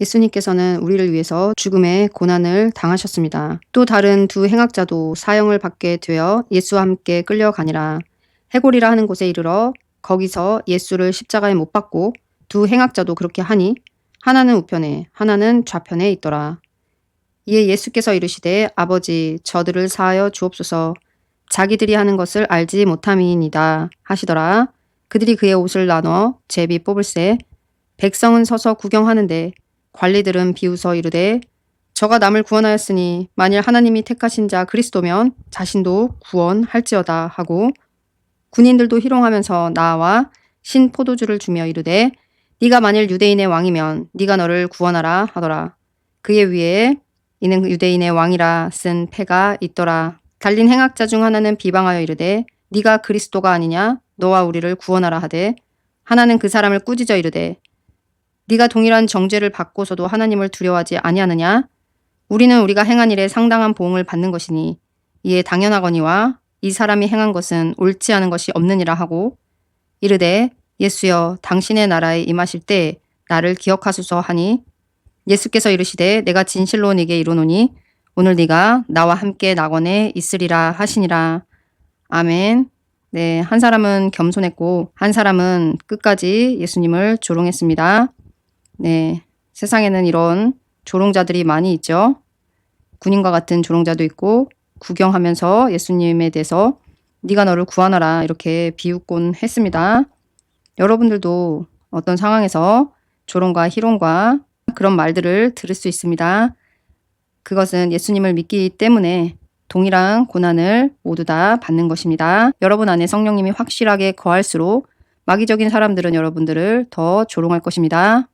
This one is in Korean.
예수님께서는 우리를 위해서 죽음의 고난을 당하셨습니다. 또 다른 두 행악자도 사형을 받게 되어 예수와 함께 끌려가니라. 해골이라 하는 곳에 이르러 거기서 예수를 십자가에 못 박고 두 행악자도 그렇게 하니 하나는 우편에 하나는 좌편에 있더라. 이에 예수께서 이르시되 아버지 저들을 사하여 주옵소서 자기들이 하는 것을 알지 못함이니이다 하시더라. 그들이 그의 옷을 나눠 제비 뽑을새 백성은 서서 구경하는데 관리들은 비웃어 이르되 저가 남을 구원하였으니 만일 하나님이 택하신 자 그리스도면 자신도 구원할지어다 하고 군인들도 희롱하면서 나와 신 포도주를 주며 이르되 네가 만일 유대인의 왕이면 네가 너를 구원하라 하더라. 그의 위에 이는 유대인의 왕이라 쓴 패가 있더라. 달린 행악자 중 하나는 비방하여 이르되 네가 그리스도가 아니냐 너와 우리를 구원하라 하되 하나는 그 사람을 꾸짖어 이르되 네가 동일한 정죄를 받고서도 하나님을 두려워하지 아니하느냐 우리는 우리가 행한 일에 상당한 보응을 받는 것이니 이에 당연하거니와 이 사람이 행한 것은 옳지 않은 것이 없느니라 하고 이르되 예수여 당신의 나라에 임하실 때 나를 기억하소서 하니 예수께서 이르시되 내가 진실로 네게 이르노니 오늘 네가 나와 함께 낙원에 있으리라 하시니라. 아멘. 네, 한 사람은 겸손했고 한 사람은 끝까지 예수님을 조롱했습니다. 네, 세상에는 이런 조롱자들이 많이 있죠. 군인과 같은 조롱자도 있고 구경하면서 예수님에 대해서 네가 너를 구하너라 이렇게 비웃곤 했습니다. 여러분들도 어떤 상황에서 조롱과 희롱과 그런 말들을 들을 수 있습니다. 그것은 예수님을 믿기 때문에 동일한 고난을 모두 다 받는 것입니다. 여러분 안에 성령님이 확실하게 거할수록 마귀적인 사람들은 여러분들을 더 조롱할 것입니다.